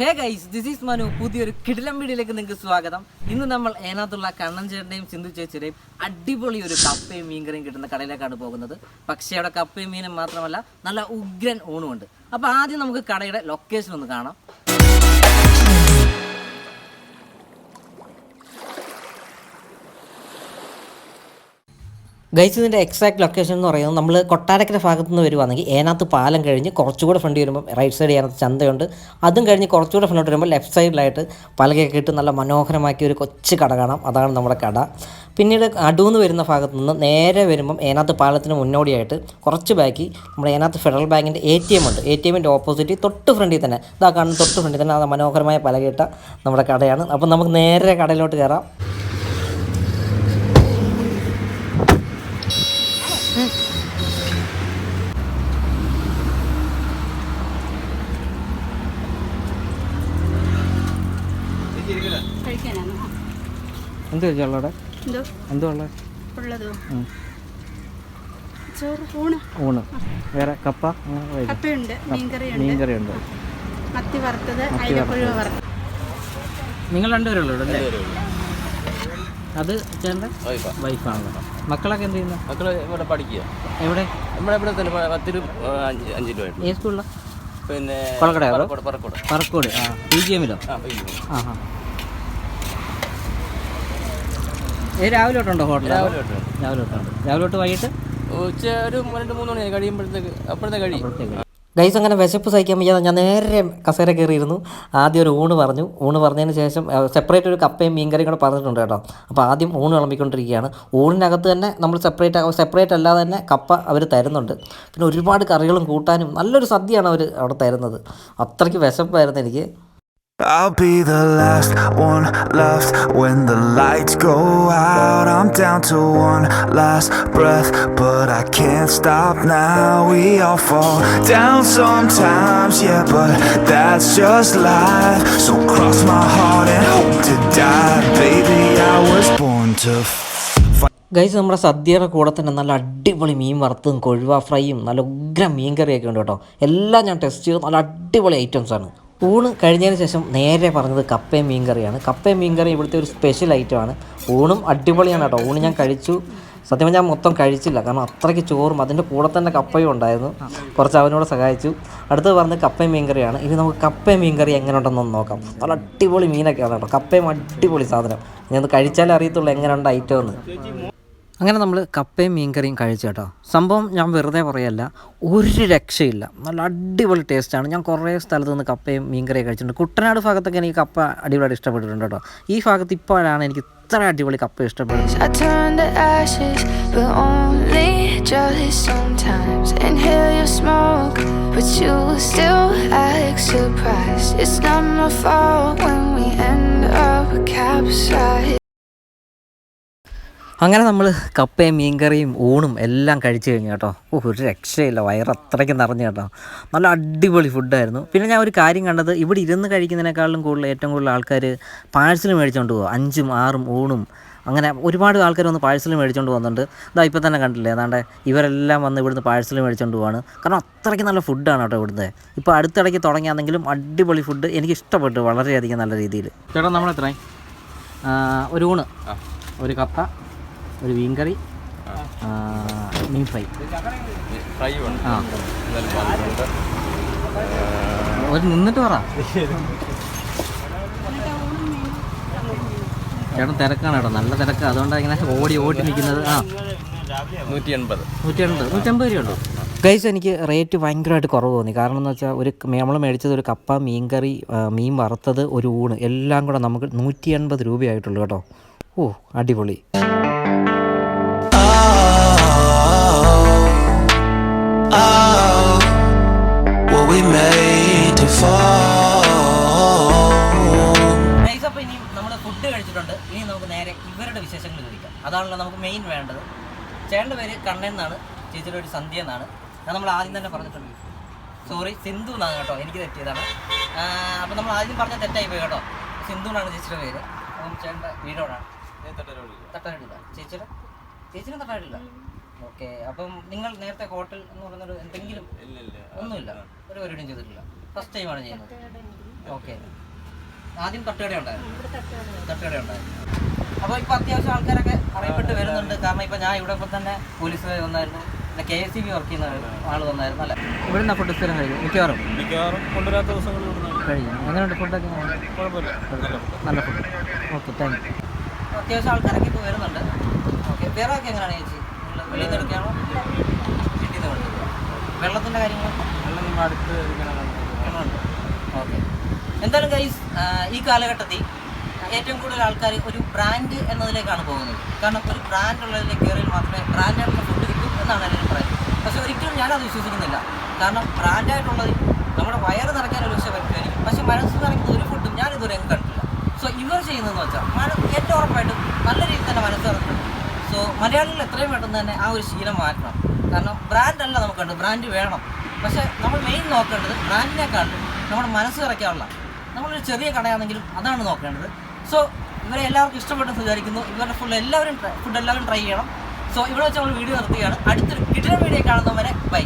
Hey guys this is Manu. പുതിയൊരു കിടിലം വീഡിയോയിലേക്ക് നിങ്ങൾക്ക് സ്വാഗതം. ഇന്ന് നമ്മൾ ഏനാത്തുള്ള കണ്ണൻ ചേട്ടന്റെയും സിന്ധു ചേച്ചിയുടെയും അടിപൊളി ഒരു കപ്പയും മീൻകറിയും കിട്ടുന്ന കടയിലേക്കാണ് പോകുന്നത്. പക്ഷേ അവിടെ കപ്പയും മീനും മാത്രമല്ല നല്ല ഉഗ്രൻ ഊണുമുണ്ട് അപ്പോൾ ആദ്യം നമുക്ക് കടയുടെ ലൊക്കേഷൻ ഒന്ന് കാണാം. ഗൈസ് ഇതിന്റെ എക്സാക്ട് ലൊക്കേഷൻ എന്ന് പറയുന്നത് നമ്മൾ കൊട്ടാരക്കര ഭാഗത്തു നിന്ന് വരുവാണെങ്കിൽ ഏനാത്ത് പാലം കഴിഞ്ഞ് കുറച്ചുകൂടെ ഫ്രണ്ട് വരുമ്പോൾ റൈറ്റ് സൈഡ് ഏനാത്ത് ചന്തയുണ്ട്. അതും കഴിഞ്ഞ് കുറച്ചുകൂടെ ഫ്രണ്ട് വരുമ്പോൾ ലെഫ്റ്റ് സൈഡിലായിട്ട് പലകയൊക്കെ ഇട്ട് നല്ല മനോഹരമാക്കിയ ഒരു കൊച്ചു കട കാണാം. അതാണ് നമ്മുടെ കട. പിന്നീട് അടൂന്ന് വരുന്ന ഭാഗത്തു നിന്ന് നേരെ വരുമ്പം ഏനാത്ത് പാലത്തിന് മുന്നോടിയായിട്ട് കുറച്ച് ബാക്കി നമ്മുടെ ഏനാത്ത് ഫെഡറൽ ബാങ്കിന്റെ എ ടി എം ഉണ്ട്. എ ടി എമ്മിന്റെ ഓപ്പോസിറ്റ് തൊട്ട് ഫ്രണ്ടിൽ തന്നെ. ഇതാ കാണുന്ന തൊട്ട് ഫ്രണ്ടിൽ തന്നെ അത് മനോഹരമായ പലകയിട്ട നമ്മുടെ കടയാണ്. അപ്പം നമുക്ക് നേരെ കടയിലോട്ട് കയറാം എന്ത് ചോറ് ഊണ്. വേറെ കപ്പ. കപ്പയുണ്ട് മീൻകറിയുണ്ട്. മത്തി വറുത്തത് നിങ്ങൾ രണ്ടുപേരുള്ളൂ അത് ചേട്ടന്റെ വൈഫാണ് മക്കളൊക്കെ എന്ത് ചെയ്യുന്നു? മക്കൾ ഇവിടെ പഠിക്കുക എവിടെ? നമ്മുടെ ഇവിടെ തന്നെ പ- പത്തിലും ആ, അഞ്ച് അഞ്ച് രൂപ ഏത് സ്കൂളിലാണ് പിന്നെ? പറക്കോട് പറക്കോട്. ആ. പി ജി എമ്മിലോ? ആ ആ ഏ രാവിലെ തൊട്ടുണ്ടോ ഹോട്ടൽ രാവിലെ തൊട്ടുണ്ട് രാവിലെ തൊട്ടുണ്ട്. രാവിലെ തൊട്ട് വൈകിട്ട്? ഉച്ച ഒരു രണ്ട് മൂന്ന് മണി കഴിയുമ്പോഴത്തേക്ക് അപ്പോഴത്തെ കഴിയും. ഗൈസ് അങ്ങനെ വിശപ്പ് സഹിക്കാൻ വയ്യാതെ ഞാൻ നേരെ കസേര കയറിയിരുന്നു. ആദ്യം ഒരു ഊണ് പറഞ്ഞു. ഊണ് പറഞ്ഞതിന് ശേഷം സെപ്പറേറ്റ് ഒരു കപ്പയും മീൻകറിയും കൂടെ പറഞ്ഞിട്ടുണ്ട് കേട്ടോ. അപ്പോൾ ആദ്യം ഊണ് വിളമ്പിക്കൊണ്ടിരിക്കുകയാണ്. ഊണിനകത്ത് തന്നെ നമ്മൾ സെപ്പറേറ്റ് സെപ്പറേറ്റ് അല്ലാതെ തന്നെ കപ്പ അവർ തരുന്നുണ്ട്. പിന്നെ ഒരുപാട് കറികളും കൂട്ടാനും നല്ലൊരു സദ്യയാണ് അവർ അവിടെ തരുന്നത്. അത്രയ്ക്ക് വിശപ്പായിരുന്നു എനിക്ക്. I'll be the last one left when the lights go out. I'm down to one last breath, but I can't stop now. We all fall down sometimes, yeah, but that's just life. So cross my heart and hope to die. Baby, I was born to. Guys നമ്മുടെ സദ്യയുടെ കൂടെ തന്നെ നല്ല അടിപൊളി മീൻ വറുത്തതും കൊഴുവ ഫ്രൈയും നല്ല ഉഗ്രം മീൻ കറിയൊക്കെ ഉണ്ട് കേട്ടോ എല്ലാം ഞാൻ ടെസ്റ്റ് ചെയ്ത് നല്ല അടിപൊളി ഐറ്റംസ് ആണ് ഊണ് കഴിഞ്ഞതിന് ശേഷം നേരെ പറഞ്ഞത് കപ്പയും മീൻ കറിയാണ് കപ്പയും മീൻ കറി ഇവിടുത്തെ ഒരു സ്പെഷ്യൽ ഐറ്റമാണ് ഊണും അടിപൊളിയാണ് കേട്ടോ. ഊണ് ഞാൻ കഴിച്ചു. സത്യം ഞാൻ മൊത്തം കഴിച്ചില്ല. കാരണം അത്രയ്ക്ക് ചോറും അതിന്റെ കൂടെ തന്നെ കപ്പയും ഉണ്ടായിരുന്നു. കുറച്ച് അവനോട് സഹായിച്ചു. അടുത്തത് പറഞ്ഞത് കപ്പയും മീൻ കറിയാണ് ഇനി നമുക്ക് കപ്പയും മീൻ കറി എങ്ങനെ ഉണ്ടെന്നൊന്ന് നോക്കാം. നല്ല അടിപൊളി മീനൊക്കെയാണ് കേട്ടോ. കപ്പയും അടിപൊളി സാധനം. ഞാൻ കഴിച്ചാലേ അറിയത്തുള്ളൂ എങ്ങനെയുണ്ട് ഐറ്റം എന്ന്. അങ്ങനെ നമ്മൾ കപ്പയും മീൻകറിയും കഴിച്ചു കേട്ടോ. സംഭവം ഞാൻ വെറുതെ പറയല്ല ഒരു രക്ഷയില്ല. നല്ല അടിപൊളി ടേസ്റ്റാണ് ഞാൻ കുറേ സ്ഥലത്ത് നിന്ന് കപ്പയും മീൻകറിയും കഴിച്ചിട്ടുണ്ട്. കുട്ടനാട് ഭാഗത്തൊക്കെ എനിക്ക് കപ്പ അടിപൊളിയായിട്ട് ഇഷ്ടപ്പെട്ടിട്ടുണ്ട് കേട്ടോ. ഈ ഭാഗത്ത് ഇപ്പോഴാണ് എനിക്ക് ഇത്ര അടിപൊളി കപ്പ ഇഷ്ടപ്പെടുന്നത്. അങ്ങനെ നമ്മൾ കപ്പയും മീൻകറിയും ഊണും എല്ലാം കഴിച്ചു കഴിഞ്ഞു കേട്ടോ. ഓ ഒരു രക്ഷയില്ല. വയറ് അത്രയ്ക്ക് നിറഞ്ഞു കേട്ടോ. നല്ല അടിപൊളി ഫുഡായിരുന്നു പിന്നെ ഞാൻ ഒരു കാര്യം കണ്ടത് ഇവിടെ ഇരുന്ന് കഴിക്കുന്നതിനേക്കാളും കൂടുതൽ ഏറ്റവും കൂടുതൽ ആൾക്കാർ പാഴ്സൽ മേടിച്ചുകൊണ്ട് പോകും അഞ്ചും ആറും ഊണും. അങ്ങനെ ഒരുപാട് ആൾക്കാർ വന്ന് പാഴ്സൽ മേടിച്ചുകൊണ്ട് പോകുന്നുണ്ട് ഇതാ ഇപ്പം തന്നെ കണ്ടില്ലേ അതാണ്ട് ഇവരെല്ലാം വന്ന് ഇവിടുന്ന് പാഴ്സൽ മേടിച്ചുകൊണ്ട് പോവാണ്. കാരണം അത്രയ്ക്ക് നല്ല ഫുഡാണ് കേട്ടോ ഇവിടുത്തെ. ഇപ്പോൾ അടുത്തിടയ്ക്ക് തുടങ്ങിയാണെങ്കിലും അടിപൊളി ഫുഡ് എനിക്ക് ഇഷ്ടപ്പെട്ടു വളരെയധികം നല്ല രീതിയിൽ ചേട്ടാ നമ്മളെത്ര ഒരു ഊണ്. ഒരു കപ്പ ഒരു മീൻ കറി മീൻ ഫ്രൈ. ഫ്രൈ ആ. ഒരു നിന്നിട്ട് പറ. ചേട്ടൻ തിരക്കാണ് കേട്ടോ നല്ല തിരക്കാണ് അതുകൊണ്ടാണ് ഇങ്ങനെ ഓടി ഓടി നിൽക്കുന്നത്. ആ. നൂറ്റി എൺപത് നൂറ്റി എൺപത് നൂറ്റമ്പത് രൂപ ഉള്ളൂ. ഗൈസ് എനിക്ക് റേറ്റ് ഭയങ്കരമായിട്ട് കുറവ് തോന്നി. കാരണം എന്ന് വെച്ചാൽ ഒരു നമ്മൾ മേടിച്ചത് ഒരു കപ്പ മീൻകറി കറി മീൻ വറുത്തത് ഒരു ഊണ്. എല്ലാം കൂടെ നമുക്ക് നൂറ്റി എൺപത് രൂപയായിട്ടുള്ളൂ കേട്ടോ. ഓ അടിപൊളി. ഫുഡ് കഴിച്ചിട്ടുണ്ട്. ഇനി നമുക്ക് നേരെ ഇവരുടെ വിശേഷങ്ങൾ ചോദിക്കാം. അതാണല്ലോ നമുക്ക് മെയിൻ വേണ്ടത്. ചേട്ടന്റെ പേര് കണ്ണൻ എന്നാണ്. ചേച്ചിയുടെ ഒരു സന്ധ്യ എന്നാണ്. അത് നമ്മൾ ആദ്യം തന്നെ പറഞ്ഞിട്ടുണ്ട്. സോറി സിന്ധു എന്നാണ് കേട്ടോ. എനിക്ക് തെറ്റിയതാണ്. അപ്പം നമ്മൾ ആദ്യം പറഞ്ഞ തെറ്റായി പോയി കേട്ടോ. സിന്ധു എന്നാണ് ചേച്ചിയുടെ പേര്. അപ്പം ചേട്ടന്റെ വീടോടാണ്. തട്ടാടില്ല ചേച്ചിയുടെ? ചേച്ചിയുടെ തട്ടാടില്ല ഓക്കെ അപ്പം നിങ്ങൾ നേരത്തെ ഹോട്ടൽ എന്ന് പറയുന്നത് എന്തെങ്കിലും ഒന്നുമില്ല. ഒരു പരിപാടിയും ചെയ്തിട്ടില്ല. ഫസ്റ്റ് ടൈമാണ് ചെയ്യുന്നത്. ഓക്കെ ആദ്യം തട്ടുകട ഉണ്ടായിരുന്നു. ഇവിടെ തട്ടുകട ഉണ്ടായിരുന്നു. അപ്പോൾ ഇപ്പോൾ അത്യാവശ്യം ആൾക്കാരൊക്കെ അറിയപ്പെട്ട് വരുന്നുണ്ട്. കാരണം ഇപ്പോൾ ഞാൻ ഇവിടെ ഇപ്പോൾ തന്നെ പോലീസ് വന്നായിരുന്നു. K S C B work ചെയ്യുന്ന ആൾ വന്നായിരുന്നു അല്ലേ? ഇവിടെ നിന്ന് ഫുഡ് സ്ഥിരം കഴിക്കും. മിക്കവാറും? മിക്കവാറും കൊണ്ടുവരാത്ത ദിവസങ്ങളിൽ എങ്ങനെയുണ്ട് ഫുഡൊക്കെ നല്ല ഫുഡ് ഓക്കെ താങ്ക് യു അത്യാവശ്യം ആൾക്കാരൊക്കെ ഇപ്പോൾ വരുന്നുണ്ട്. ഓക്കെ വേറെ ഒക്കെ എങ്ങനെയാണ് ചേച്ചി? വെളിയിൽ നിന്ന് എടുക്കുകയാണോ വെള്ളത്തിന്റെ കാര്യങ്ങൾ വെള്ളം അടുത്ത് ഓക്കെ എന്തായാലും ഗൈസ് ഈ കാലഘട്ടത്തിൽ ഏറ്റവും കൂടുതൽ ആൾക്കാർ ഒരു ബ്രാൻഡ് എന്നതിലേക്കാണ് പോകുന്നത്. കാരണം ഒരു ബ്രാൻഡ് ഉള്ളതിലേക്ക് കയറിയാൽ മാത്രമേ ബ്രാൻഡായിട്ടുള്ള ഫുഡ് കിട്ടൂ എന്നാണ് എന്റെ അഭിപ്രായം പക്ഷേ ഒരിക്കലും ഞാനത് വിശ്വസിക്കുന്നില്ല. കാരണം ബ്രാൻഡായിട്ടുള്ളത് നമ്മുടെ വയറ് നിറയ്ക്കാൻ ഒരു പക്ഷേ പറ്റുമായിരിക്കും. പക്ഷേ മനസ്സ് നിറയ്ക്കുന്ന ഒരു ഫുഡും ഞാൻ ഇതുവരെ കണ്ടിട്ടില്ല. സോ ഇവർ ചെയ്യുന്നതെന്ന് വെച്ചാൽ മനസ്സ് ഏറ്റവും ഉറപ്പായിട്ടും നല്ല രീതിയിൽ തന്നെ മനസ്സ് നിറയ്ക്കുന്നുണ്ട് സോ മലയാളികൾ എത്രയും പെട്ടെന്ന് തന്നെ ആ ഒരു ശീലം മാറ്റണം. കാരണം ബ്രാൻഡല്ല നമുക്കുണ്ട് നമുക്ക് ബ്രാൻഡ് വേണം. പക്ഷേ നമ്മൾ മെയിൻ നോക്കേണ്ടത് ബ്രാൻഡിനെക്കാളും നമ്മുടെ മനസ്സ് നിറയ്ക്കാനുള്ള നമ്മളൊരു ചെറിയ കടയാണെങ്കിലും അതാണ് നോക്കേണ്ടത്. സോ ഇവരെ എല്ലാവർക്കും ഇഷ്ടപ്പെട്ടെന്ന് വിചാരിക്കുന്നു. ഇവരുടെ ഫുഡ് എല്ലാവരും ഫുഡ് എല്ലാവരും ട്രൈ ചെയ്യണം. സോ ഇവിടെ വെച്ച് നമ്മൾ വീഡിയോ നിർത്തുകയാണ്. അടുത്തൊരു കിട്ടുന്ന വീഡിയോ കാണുന്നവരെ ബൈ